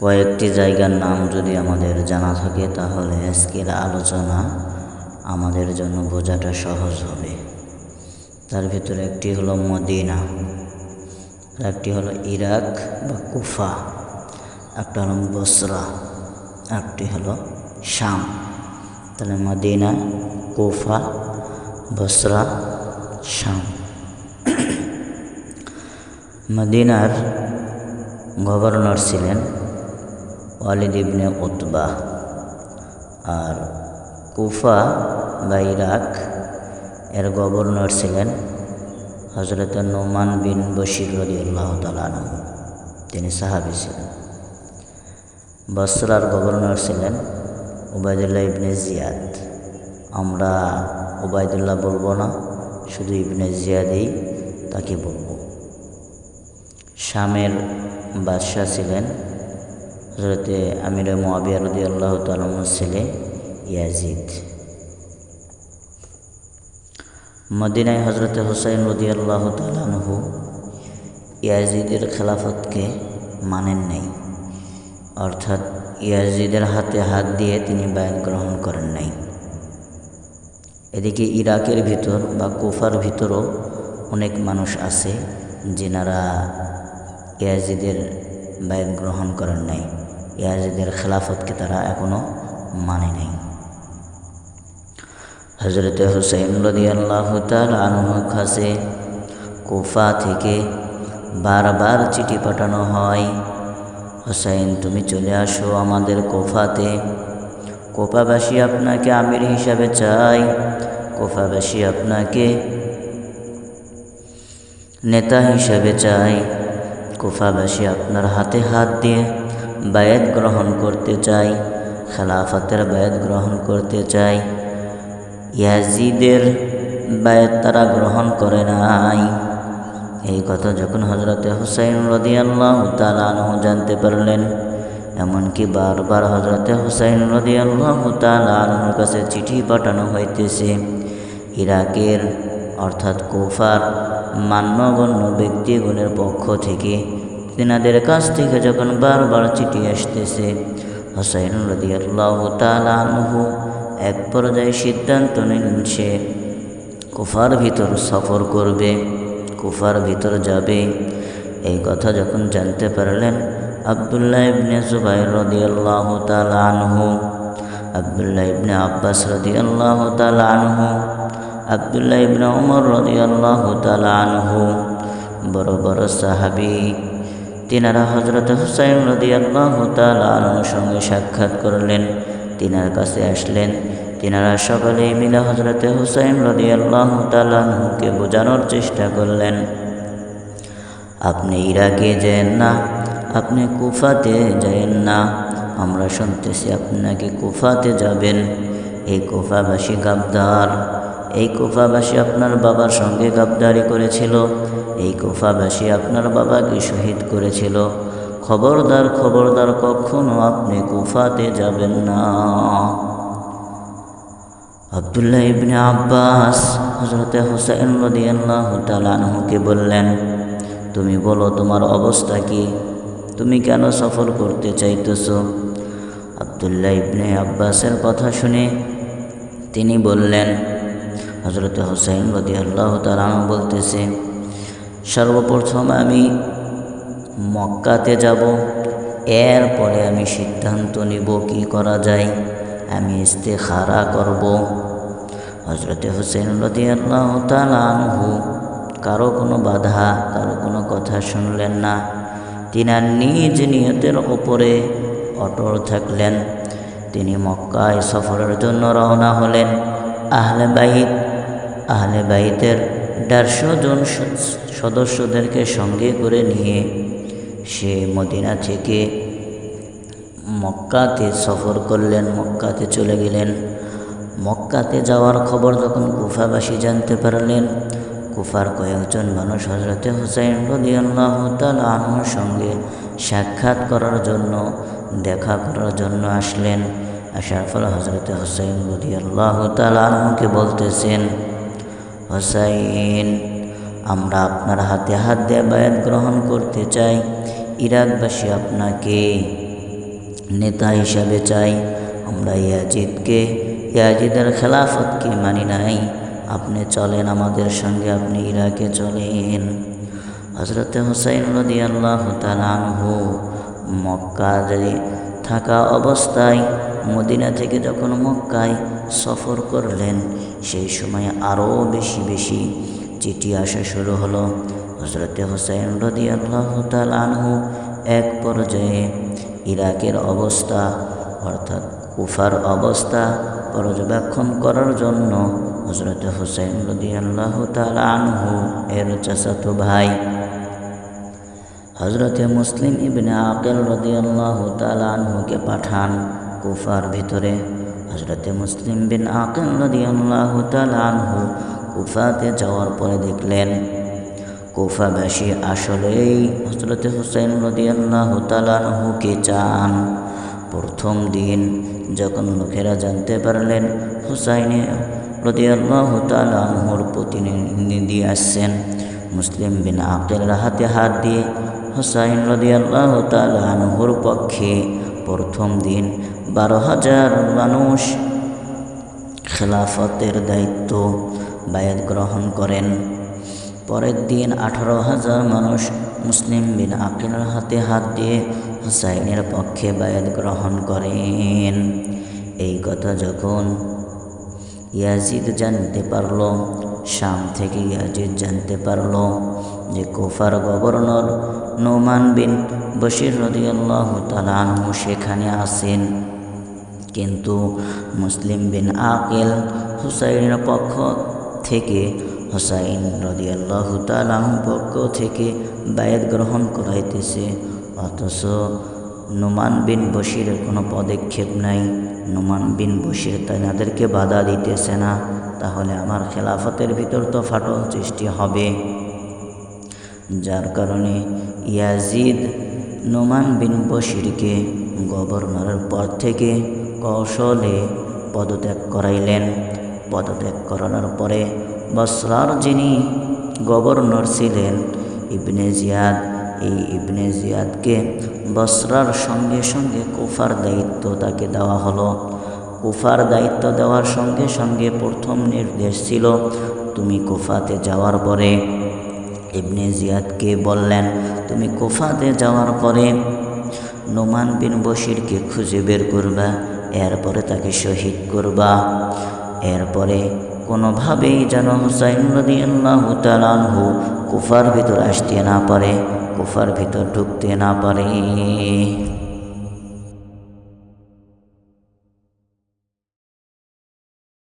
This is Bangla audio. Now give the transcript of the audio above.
কয়েকটি জায়গার নাম যদি আমাদের জানা থাকে, তাহলে আজকের আলোচনা আমাদের জন্য বোঝাটা সহজ হবে। তার ভিতরে একটি হলো মদিনা একটি হলো ইরাক বা কুফা, একটা হলো বসরা একটি হলো শাম। তাহলে মদিনা, কুফা, বসরা, শাম। মদিনার গভর্নর ছিলেন ওয়ালিদ ইবনে উতবা আর কুফা বা ইরাক এর গভর্নর ছিলেন হজরত নোমান বিন বশির রদি আল্লাহ তালু তিনি সাহাবি ছিলেন। বসরার গভর্নর ছিলেন উবায়দুল্লাহ ইবনে জিয়াদ। আমরা উবায়দুল্লাহ বলব না, শুধু ইবনে জিয়াদেই তাকে বলব। শামের বাদশাহ ছিলেন হজরতে আমির মোয়াবিয়া রদি আল্লাহ তালুর ছেলে ইয়াজিদ। মদিনায় হজরতে হোসাইন রদি আল্লাহ তালানহু ইয়াজিদের খেলাফতকে মানেন নাই। অর্থাৎ ইয়াজিদের হাতে হাত দিয়ে তিনি বায়াত গ্রহণ করেন নাই। এদিকে ইরাকের ভিতর বা কুফার ভিতরও অনেক মানুষ আছে, যেনারা ইয়াজিদের বায়াত গ্রহণ করেন নাই। ইয়াজিদের খেলাফতকে তারা এখনও মানে নাই। হজরত হুসেন রদি আল্লাহ আনহুর কাছে কুফা থেকে বারবার চিঠি পাঠানো হয়, হোসাইন, তুমি চলে আসো আমাদের কোফাতে। কোফাবাসী আপনাকে আমির হিসাবে চাই কোফাবাসী আপনাকে নেতা হিসাবে চাই কুফাবাসী আপনার হাতে হাত দিয়ে বায়াত গ্রহণ করতে চাই, খেলাফতের বায়াত গ্রহণ করতে চাই। ইয়াজিদের বায়াত তারা গ্রহণ করে নাই। এই কথা যখন হজরতে হুসাইন রদি আল্লাহ তালানহ জানতে পারলেন, এমনকি বারবার হজরতে হুসাইন রদি আল্লাহ তালানহর কাছে চিঠি পাঠানো হইতেছে, ইরাকের অর্থাৎ কোফার মান্যগণ্য ব্যক্তিগণের পক্ষ থেকে তিনাদের কাছ থেকে যখন বারবার চিঠি আসতেছে, হোসাইন রদি আল্লাহ তালানহু এক পর্যায়ে সিদ্ধান্ত নিলেন সে কুফার ভিতর সফর করবে, কুফার ভিতর যাবে। এই কথা যখন জানতে পারলেন, আবদুল্লাহ ইবনে জুবাইর রদি আল্লাহ তালানহু আবদুল্লাহ ইবনে আব্বাস রদি আল্লাহ তালানহু আবদুল্লাহ ইবনে উমর রদি আল্লাহ তালানহু বড় বড় সাহাবি তিনারা হজরত হুসাইন রদি আল্লাহ তালানহুর সঙ্গে সাক্ষাৎ করলেন। তিনার কাছে আসলেন। তিনারা সকলে মিলে হজরতে হুসাইন রদি আল্লাহ তালাহুকে বোঝানোর চেষ্টা করলেন। আপনি ইরাকে যেন না, আপনি কুফাতে যায়েন না, আমরা শুনতেছি আপনি নাকি কুফাতে যাবেন। এই কুফাবাসী গাবদার এই কুফাবাসী আপনার বাবার সঙ্গে গাবদারি করেছিল। এই কুফাবাসী আপনার বাবাকে শহীদ করেছিল। খবরদার খবরদার, কখনো আপনি কুফাতে যাবেন না। আবদুল্লাহ ইবনে আব্বাস হজরতে হোসেন রদিয়াল্লাহ তালানহুকে বললেন, তুমি বলো, তোমার অবস্থা কি? তুমি কেন সফর করতে চাইতেছ? আবদুল্লাহ ইবনে আব্বাসের কথা শুনে তিনি বললেন হজরতে হোসেন রদিয়াল্লাহ তালানহু বলতেছে সর্বপ্রথম আমি মক্কাতে যাব, এরপরে আমি সিদ্ধান্ত নিব কি করা যায়। আমি ইস্তেখারা করব। হজরতে হোসেন রদি আল্লাহ তালহু কারও কোনো বাধা, কারও কোনো কথা শুনলেন না। তিনার নিজ নিয়তের ওপরে অটল থাকলেন। তিনি মক্কায় সফরের জন্য রওনা হলেন। আহলে বাইত, আহলে বাইতের দেড়শো জন সদস্যদেরকে সঙ্গে করে নিয়ে সে মদিনা থেকে মক্কাতে সফর করলেন, মক্কাতে চলে গেলেন। মক্কাতে যাওয়ার খবর যখন কুফাবাসী জানতে পারলেন, কুফার কয়েকজন মানুষ হজরতে হুসাইন রদিয়াল্লাহ তাল আনহুর সঙ্গে সাক্ষাৎ করার জন্য, দেখা করার জন্য আসলেন। আসার ফলে হজরতে হুসাইন রদিয়াল্লাহ তাল আনহুকে বলতেছেন হুসাইন। আমরা আপনার হাতে হাত দিয়ে বায়াত গ্রহণ করতে চাই। ইরাকবাসী আপনাকে নেতা হিসাবে চাই। আমরা ইয়াজিদকে, ইয়াজিদের খেলাফতকে মানি নাই। আপনি চলেন, আমাদের সঙ্গে আপনি ইরাকে চলেন। হজরত হুসাইন রদি আল্লাহ তালানহু মক্কায় থাকা অবস্থায় মদিনা থেকে যখন মক্কায় সফর করলেন, সেই সময় আরও বেশি বেশি চিঠি আসা শুরু হলো। হজরতে হুসাইন রদি আল্লাহ তালানহু এক পর্যায়ে ইরাকের অবস্থা, অর্থাৎ কুফার অবস্থা পর্যবেক্ষণ করার জন্য হজরত হুসাইন রদি আল্লাহ তালানহু এর চাচাতো ভাই হজরতে মুসলিম ইবনে আকেল রদিয়াল্লাহ তালানহুকে পাঠান। কুফার ভিতরে হজরতে মুসলিম বিন আকেল রদিয়াল্লাহ কুফাতে যাওয়ার পরে দেখলেন কুফাবাসী আসলেই হজরতে হুসাইন রদিয়াল্লাহ তালানহুকে চান। প্রথম দিন যখন লোকেরা জানতে পারলেন হুসাইনে রদিয়াল্লাহ তালানহুর প্রতিনিধি আসছেন, মুসলিম বিন আকেলের হাতে হাত দিয়ে হুসাইন রদিয়াল্লাহ তালানহুর পক্ষে প্রথম দিন বারো হাজার মানুষ খেলাফতের দায়িত্ব বায়াত গ্রহণ করেন। পরের দিন আঠারো হাজার মানুষ মুসলিম বিন আকিলের হাতে হাত দিয়ে হুসাইনের পক্ষে বায়াত গ্রহণ করেন। এই কথা যখন ইয়াজিদ জানতে পারল, শাম থেকে ইয়াজিদ জানতে পারল যে কোফার গভর্নর নোমান বিন বশির রদিয়াল্লাহ তালানহু সেখানে আসেন কিন্তু মুসলিম বিন আকিল হুসাইনের পক্ষ থেকে, হুসাইন রদিয়াল্লাহ তালাহু পক্ষ থেকে বায়াত গ্রহণ করাইতেছে। অথচ নোমান বিন বশিরের কোনো পদক্ষেপ নাই। নোমান বিন বশির তাদেরকে বাধা দিতেছে না। তাহলে আমার খেলাফতের ভিতর তো ফাটল সৃষ্টি হবে। যার কারণে ইয়াজিদ নোমান বিন বশিরকে গভর্নরের পদ থেকে কৌশলে পদত্যাগ করাইলেন। পদত্যাগ করানোর পরে বসরার যিনি গভর্নর ছিলেন, ইবনে জিয়াদ, এই ইবনে জিয়াদকে বসরার সঙ্গে সঙ্গে কুফার দায়িত্ব তাকে দেওয়া হলো। কুফার দায়িত্ব দেওয়ার সঙ্গে সঙ্গে প্রথম নির্দেশ ছিল, তুমি কুফাতে যাওয়ার পরে, ইবনে জিয়াদকে বললেন, তুমি কুফাতে যাওয়ার পরে নোমান বিন বশিরকে খুঁজে বের করবা। এরপরে তাকে শহীদ করবা। এরপরে কোনোভাবেই যেন হুসাইন নদী আল্লাহ তালানহু কুফার ভিতর আসতে না পারে, কুফার ভিতর ঢুকতে না পারে।